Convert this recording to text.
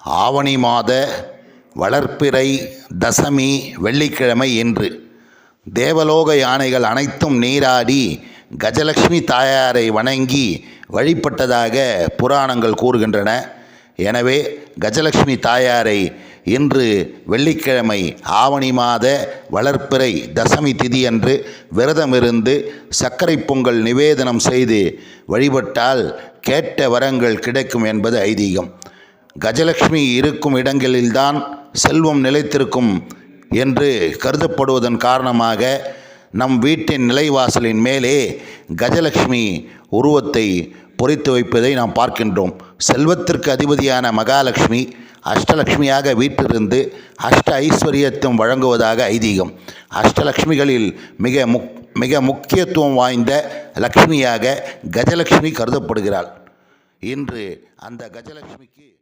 ஆவணி மாத வளர்ப்பிறை தசமி வெள்ளிக்கிழமை இன்று. தேவலோக யானைகள் அனைத்தும் நீராடி கஜலட்சுமி தாயாரை வணங்கி வழிபட்டதாக புராணங்கள் கூறுகின்றன. எனவே கஜலட்சுமி தாயாரை இன்று வெள்ளிக்கிழமை ஆவணி மாத வளர்ப்பிறை தசமி திதியன்று விரதமிருந்து சர்க்கரை பொங்கல் நிவேதனம் செய்து வழிபட்டால் கேட்ட வரங்கள் கிடைக்கும் என்பது ஐதீகம். கஜலட்சுமி இருக்கும் இடங்களில்தான் செல்வம் நிலைத்திருக்கும் என்று கருதப்படுவதன் காரணமாக நம் வீட்டின் நிலைவாசலின் மேலே கஜலட்சுமி உருவத்தை பொறித்து வைப்பதை நாம் பார்க்கின்றோம். செல்வத்திற்கு அதிபதியான மகாலட்சுமி அஷ்டலட்சுமியாக வீட்டிலிருந்து அஷ்ட ஐஸ்வர்யத்தும் வழங்குவதாக ஐதீகம். அஷ்டலட்சுமிகளில் மிக முக் மிக முக்கியத்துவம் வாய்ந்த லக்ஷ்மியாக கஜலட்சுமி கருதப்படுகிறாள். இன்று அந்த கஜலட்சுமிக்கு